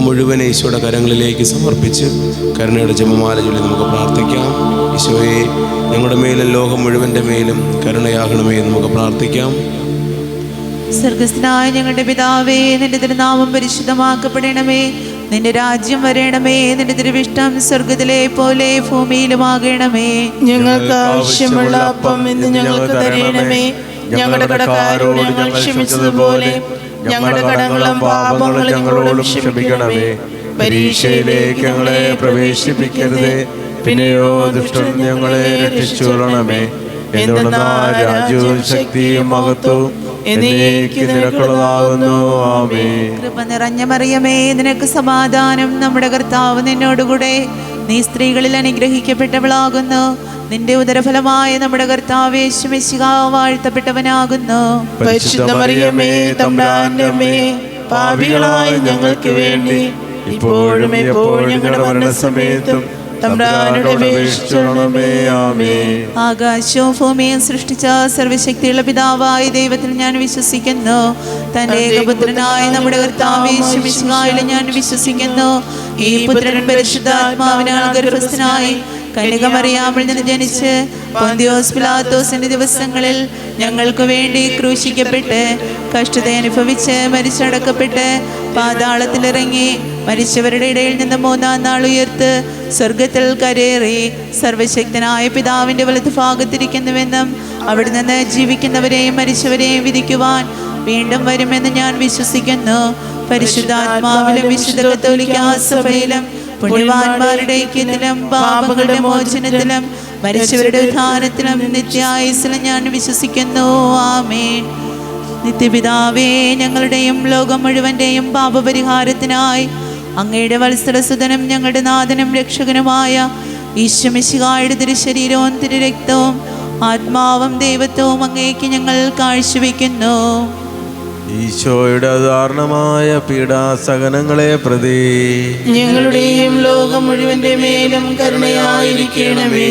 ലോകം മുഴുവൻ ഈശോയുടെ കരങ്ങളിലേക്ക് സമർപ്പിച്ച് കരുണയുടെ ജപമാല ചൊല്ലി നമുക്ക് പ്രാർത്ഥിക്കാം. ഈശോയെ ഞങ്ങളുടെ മേലും ലോകം മുഴുവന്റെ മേലും കരുണയാകണമേ എന്ന് നമുക്ക് പ്രാർത്ഥിക്കാം. സ്വർഗസ്ഥനായ ഞങ്ങളുടെ പിതാവേ നിന്റെ തിരുനാമം പരിശുദ്ധമാക്കപ്പെടണമേ. നിന്റെ രാജ്യം വരണമേ. നിന്റെ തിരുവിഷ്ടം സ്വർഗത്തിലെ പോലെ ഭൂമിയിലുമാകണമേ. ഞങ്ങൾക്ക് ആവശ്യമുള്ള അപ്പം ഇന്ന് ഞങ്ങൾക്ക് തരണമേ. ഞങ്ങളുടെ കടക്കാരോട് ഞങ്ങൾ ക്ഷമിച്ചതുപോലെ ഞങ്ങളുടെ കടങ്ങളും പാപങ്ങളും ഞങ്ങളോടും ക്ഷമിക്കണമേ. പരീക്ഷയിലേക്ക് ഞങ്ങളെ പ്രവേശിപ്പിക്കരുതേ. പിന്നെയോ ദുഷ്ടൻ ഞങ്ങളെ രക്ഷിച്ചുകൊള്ളണമേ. എന്തെന്നാ രാജ്യവും ശക്തിയും മഹത്വവും കൃപ നിറഞ്ഞ മറിയമേ. നിനക്ക് സമാധാനം നമ്മുടെ കർത്താവ് നിന്നോടുകൂടെ. നീ സ്ത്രീകളിൽ അനുഗ്രഹിക്കപ്പെട്ടവളാകുന്നു. നിന്റെ ഉദരഫലമായ നമ്മുടെ കർത്താവ് യേശുമിശിഹ വാഴ്ത്തപ്പെട്ടവനാകുന്നു. പാപികളായ ഞങ്ങൾക്ക് വേണ്ടി ഇപ്പോഴും എപ്പോഴും ഞങ്ങളുടെ മരണസമയത്തും തമ്പ്രാനോട് അപേക്ഷിച്ചോണമേ ആമേ ആകാശവും ഭൂമിയും സൃഷ്ടിച്ച സർവശക്തിയുള്ള പിതാവായ ദൈവത്തിൽ ഞാൻ വിശ്വസിക്കുന്നു. തന്റെ ഏകപുത്രനായ നമ്മുടെ കർത്താവ് യേശുമിശിഹായിൽ ഞാൻ വിശ്വസിക്കുന്നു. ഈ പുത്രൻ പരിശുദ്ധാത്മാവിനാൽ ഗർഭസ്ഥനായി കന്യകമറിയാമിൽ നിന്ന് ജനിച്ച് പൊന്തിയോസ് പിലാത്തോസിന്റെ ദിവസങ്ങളിൽ ഞങ്ങൾക്ക് വേണ്ടി ക്രൂശിക്കപ്പെട്ട് കഷ്ടത അനുഭവിച്ച് മരിച്ചടക്കപ്പെട്ട് പാതാളത്തിലിറങ്ങി മരിച്ചവരുടെ ഇടയിൽ നിന്ന് മൂന്നാം നാൾ ഉയർത്ത് സ്വർഗത്തിൽ കരേറി സർവശക്തനായ പിതാവിന്റെ വലത്ത് ഭാഗത്തിരിക്കുന്നുവെന്നും അവിടെ നിന്ന് ജീവിക്കുന്നവരെയും മരിച്ചവരെയും വിധിക്കുവാൻ വീണ്ടും വരുമെന്ന് ഞാൻ വിശ്വസിക്കുന്നു. പരിശുദ്ധാത്മാവിലും വിശുദ്ധ കത്തോലിക്കാ സഭയിലും പുണ്യവാന്മാരുടെ ഐക്യത്തിലും പാപങ്ങളുടെ മോചനത്തിലും മരിച്ചവരുടെ ഉദ്ധാനത്തിലും നിത്യായുസിലും ഞാൻ വിശ്വസിക്കുന്നു. ആമേൻ. നിത്യപിതാവേ ഞങ്ങളുടെയും ലോകം മുഴുവന്റെയും പാപപരിഹാരത്തിനായി അങ്ങയുടെ വത്സരസുതനും ഞങ്ങളുടെ നാഥനും രക്ഷകനുമായ ഈശ്വമിശികായുടെ തിരുശരീരവും തിരുരക്തവും ആത്മാവും ദൈവത്വവും അങ്ങേക്ക് ഞങ്ങൾ കാഴ്ചവെക്കുന്നു. ഈശോയുടെ അധാരണമായ പീഡാസഹനങ്ങളെ പ്രതി. ഞങ്ങളുടെയും ലോകം മുഴുവന്റെ മേലും കരുണയായിരിക്കണമേ.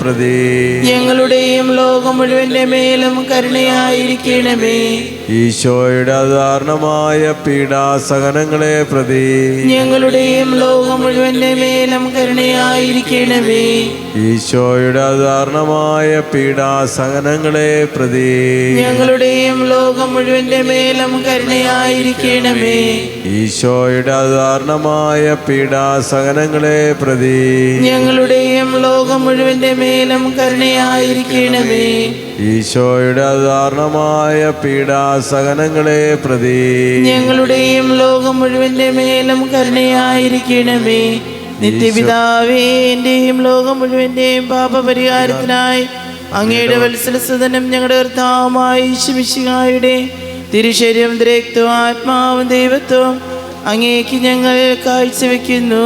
പ്രതി. ഞങ്ങളുടെയും ലോകം മുഴുവന്റെ മേലും കരുണയായിരിക്കണമേ. ഈശോയുടെ അധാരണമായ പീഡാസഹനങ്ങളെ പ്രതി. ഞങ്ങളുടെയും ലോകം മുഴുവന്റെ മേലും കരുണയായിരിക്കണമേ. ഈശോയുടെ അധാരണമായ പീഡാസഹനങ്ങളെ പ്രതി. ഞങ്ങളുടെയും ലോകം മുഴുവന്റെ മേലും കരുണയായിരിക്കണമേ. ഈശോയുടെ അധാരണമായ പീഡാസഹനങ്ങളെ പ്രതി. ഞങ്ങളുടെയും ലോകം മുഴുവന്റെ മേലും കരുണയായിരിക്കണമേ. ഈശോയുടെ അധാരണമായ പീഡാസഹനങ്ങളെ പ്രതി. ഞങ്ങളുടെയും ലോകം മുഴുവന്റെ മേലും കരുണയായിരിക്കണമേ. നിത്യപിതാവേ എന്റെയും ലോകം മുഴുവന്റെയും പാപപരിഹാരത്തിനായി അങ്ങയുടെ വത്സലസുതനും ഞങ്ങളുടെ കർത്താവുമായ ശിമിശിഹായുടെ തിരുശരീരം രക്തവും ആത്മാവും ദൈവത്വം അങ്ങേക്ക് ഞങ്ങൾ കാഴ്ചവെക്കുന്നു.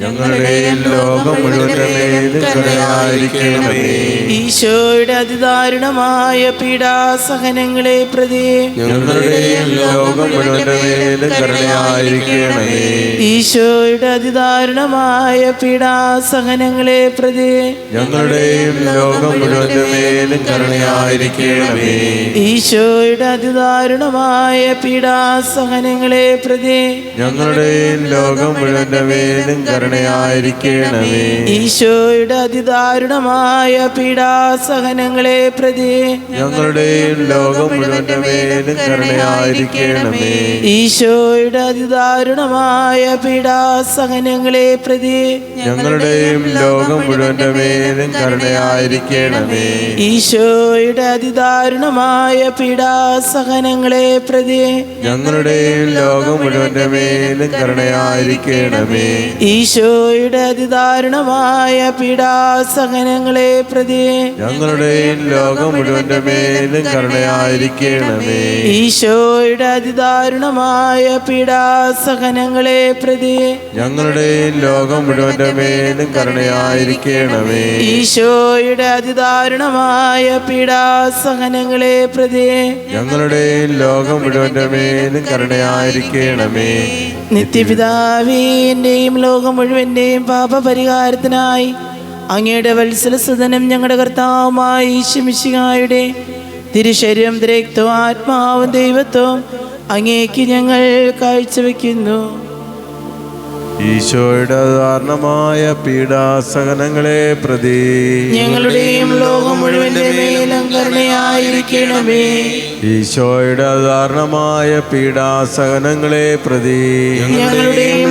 ഞങ്ങളുടെയും ലോകം ഈശോയുടെ അതിദാരുണമായ പീഡാസഹനങ്ങളെ പ്രതി ഞങ്ങളുടെയും ലോകം ഈശോയുടെ അതിദാരുണമായ പീഡാസഹനങ്ങളെ പ്രതി ഞങ്ങളുടെയും ലോകം മുഴുവന്റെ മേലും കരുണയായിരിക്കണമേ. ഈശോയുടെ അതിദാരുണമായ പീഡാസഹനങ്ങളെ പ്രതി ഞങ്ങളുടെ ലോകം മുഴുവൻ മേലും കരുണയായിരിക്കണമേ ഈശോയുടെ അതിദാരുണമായ പീഡാസഹനങ്ങളെ പ്രതി ഞങ്ങളുടെ ലോകം മുഴുവന്റെ മേലും കരുണയായിരിക്കണമേ. ഈശോയുടെ അതിദാരുണമായ പീഡാസഹനങ്ങളെ പ്രതി ഞങ്ങളുടെ ലോകം മുഴുവന്റെ മേലും കരുണയായിരിക്കണമേ. ഈശോയുടെ അതിദാരുണമായ പീഡാസഹനങ്ങളെ പ്രതി ഞങ്ങളുടെ ലോകം മുഴുവന്റെ മേലും കരുണയായിരിക്കണമേ. ഈശോയുടെ അതിദാരുണമായ പീഡാസഹനങ്ങളെ പ്രതി ഞങ്ങളുടെ ലോകം മുഴുവന്റെ മേലും കരുണയായിരിക്കണമേ. ഈശോയുടെ അതിദാരുണമായ പീഡാസഹനങ്ങളെ പ്രതി ഞങ്ങളുടെ ലോകം മുഴുവന്റെ മേലും കരുണയായിരിക്കണമേ. ഈശോയുടെ അതിദാരുണമായ പീഡാസഹനങ്ങളെ പ്രതി ഞങ്ങളുടെയും ലോകം മുഴുവന്റെ മേലും കരുണയായിരിക്കണമേ. നിത്യപിതാവിന്റെയും ലോകം മുഴുവന്റെയും പാപപരിഹാരത്തിനായി അങ്ങയുടെ വത്സലസുതനും ഞങ്ങളുടെ കർത്താവുമായി ശമിശികായുടെ തിരുശരീരം രക്തവും ആത്മാവും ദൈവത്വവും അങ്ങേക്ക് ഞങ്ങൾ കാഴ്ചവെക്കുന്നു. ഈശോയുടെ കാരണമായ പീഡാസഹനങ്ങളെ പ്രതി ഞങ്ങളുടെയും ലോകം മുഴുവന്റെ മേലും കരുണയായിരിക്കണമേ. ഈശോയുടെ കാരണമായ പീഡാസഹനങ്ങളെ പ്രതി ഞങ്ങളുടെയും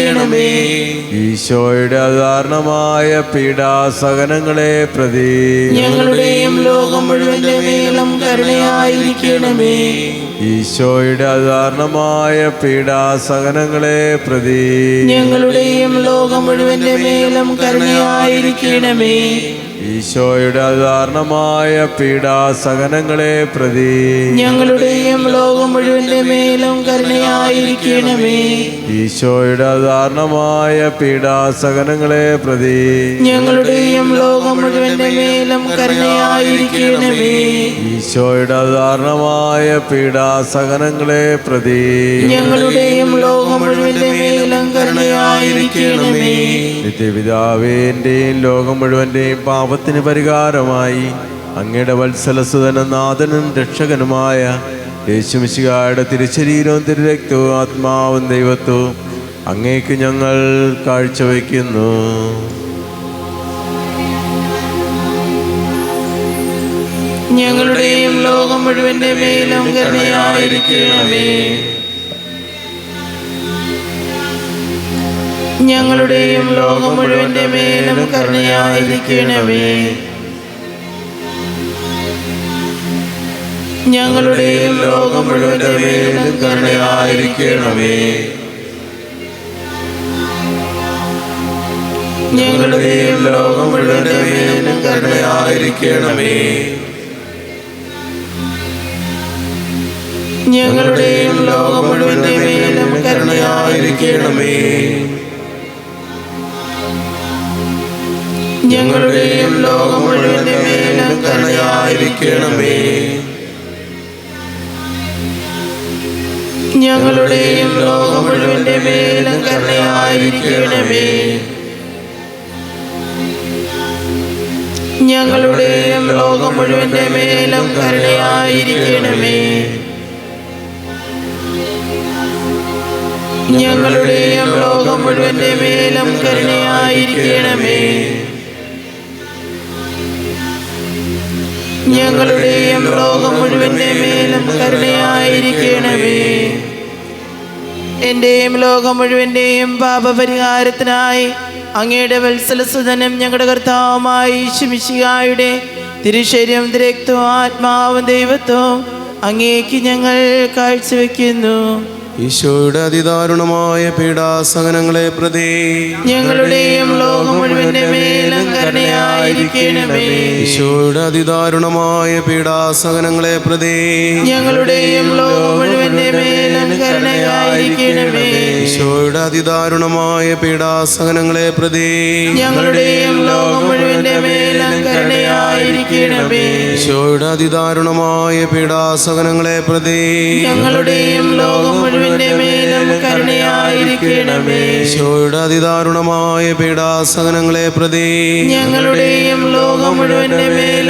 കരുണയായിരിക്കണമേ ഈശോയുടെ അധാരണമായ പീഡാസഹനങ്ങളെ പ്രതി. ഞങ്ങളുടെയും ലോകം മുഴുവന്റെ മേലും കരുണയായിരിക്കണമേ. ഈശോയുടെ അധാരണമായ പീഡാസഹനങ്ങളെ പ്രതി. ഞങ്ങളുടെയും ലോകം മുഴുവന്റെ മേലും കരുണയായിരിക്കണമേ. ഈശോയുടെ കാരണമായ പീഡാസഹനങ്ങളെ പ്രതി. ഞങ്ങളുടെയും ലോകം മുഴുവന്റെ മേലും കരുണയായിരിക്കണമേ. ഈശോയുടെ കാരണമായ പീഡാസഹനങ്ങളെ പ്രതി. ഞങ്ങളുടെയും ലോകം മുഴുവന്റെ മേലും കരുണയായിരിക്കണമേ. ഈശോയുടെ കാരണമായ പീഡാസഹനങ്ങളെ പ്രതി. ഞങ്ങളുടെയും ലോകം മുഴുവന്റെ മേലും കരുണയായിരിക്കണമേ നിത്യപിതാവേന്റെയും ലോകം മുഴുവന്റെയും പാപത്തിന് പരിഹാരമായി അങ്ങയുടെ വത്സലസുതനും നാഥനും രക്ഷകനുമായ യേശുമിശികായുടെ തിരുശരീരവും തിരുരക്തവും ആത്മാവും ദൈവത്വവും അങ്ങേക്ക് ഞങ്ങൾ കാഴ്ചവെക്കുന്നു ഞങ്ങളുടെയും ലോകം മുഴുവന്റെ മേലും കരുണയായിരിക്കണമേ. ഞങ്ങളുടെയും ലോകം മുഴുവന്റെ മേലും കരുണയായിരിക്കണമേ. ഞങ്ങളുടെയും ലോകം മുഴുവന്റെ മേലും കരുണയായിരിക്കണമേ. ഞങ്ങളുടെയും ലോകം മുഴുവന്റെ മേലും കരുണയായിരിക്കണമേ. ഞങ്ങളുടെയും ലോകം മുഴുവന്റെ മേലും കരുണയായിരിക്കണമേ. ഞങ്ങളുടെയും ലോകം മുഴുവന്റെ മേലും ഞങ്ങളുടെയും ലോകം മുഴുവന്റെ മേലും കരുണയായിരിക്കണമേ ഞങ്ങളുടെയും ലോകം മുഴുവന്റെ മേലും കരുണയായിരിക്കണമേ ഞങ്ങളുടെയും ലോകം മുഴുവന്റെ മേലും കരുണയായിരിക്കണമേ ഞങ്ങളുടെയും ലോകം മുഴുവന്റെ മേലും കരുണയായിരിക്കണമേ. എന്റെയും ലോകം മുഴുവന്റെയും പാപപരിഹാരത്തിനായി അങ്ങയുടെ വത്സലസുതനും ഞങ്ങളുടെ കർത്താവുമായി ശിമിശികായുടെ തിരുശരീരം രക്തവും ആത്മാവും ദൈവത്വവും അങ്ങേക്ക് ഞങ്ങൾ കാഴ്ചവെക്കുന്നു. ഈശോയുടെ അതിദാരുണമായ പീഡാസഹനങ്ങളെ പ്രതി ഞങ്ങളുടെയും ലോകം മുഴുവന്റെ മേലും കരുണയായിരിക്കണമേ. ഈശോയുടെ അതിദാരുണമായ പീഡാസഹനങ്ങളെ പ്രതി ഞങ്ങളുടെയും ലോകം മുഴുവന്റെ മേലും കരുണയായിരിക്കണമേ. ഈശോയുടെ അതിദാരുണമായ പീഡാസഹനങ്ങളെ പ്രതി ഞങ്ങളുടെയും ലോകം മുഴുവന്റെ മേലും കരുണയായിരിക്കണമേ ഈശോയുടെ അതിദാരുണമായ പീഡാസഹനങ്ങളെ പ്രതി ഞങ്ങളുടെയും ലോകം മുഴുവന്റെ മേലും കരുണയായിരിക്കണമേ. ഈശോയുടെ അതിദാരുണമായ പീഡാസഹനങ്ങളെ പ്രതി ഞങ്ങളുടെയും ലോകം മുഴുവന്റെ മേലും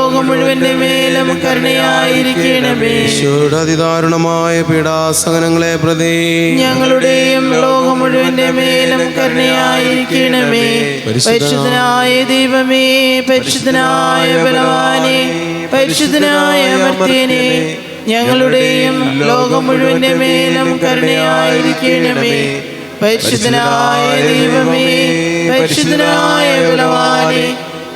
മുഴുവന്റെ മേലും കരുണയായിരിക്കണമേ. ഈശോയുടെ അതിദാരുണമായ പീഡാസഹനങ്ങളെ പ്രതി ഞങ്ങളുടെയും ലോകം മുഴുവന്റെ മേലും കരുണയായിരിക്കണമേ. പരിശുദ്ധനായ ദൈവമേ പരിശുദ്ധനായ ബലവാനെ പരിശുദ്ധനായ അമർത്യനെ ഞങ്ങളുടെയും ലോകം മുഴുവന്റെ മേലും കരുണയായിരിക്കണമേ. പരിശുദ്ധനായ ദൈവമേ പരിശുദ്ധനായ ബലവാനെ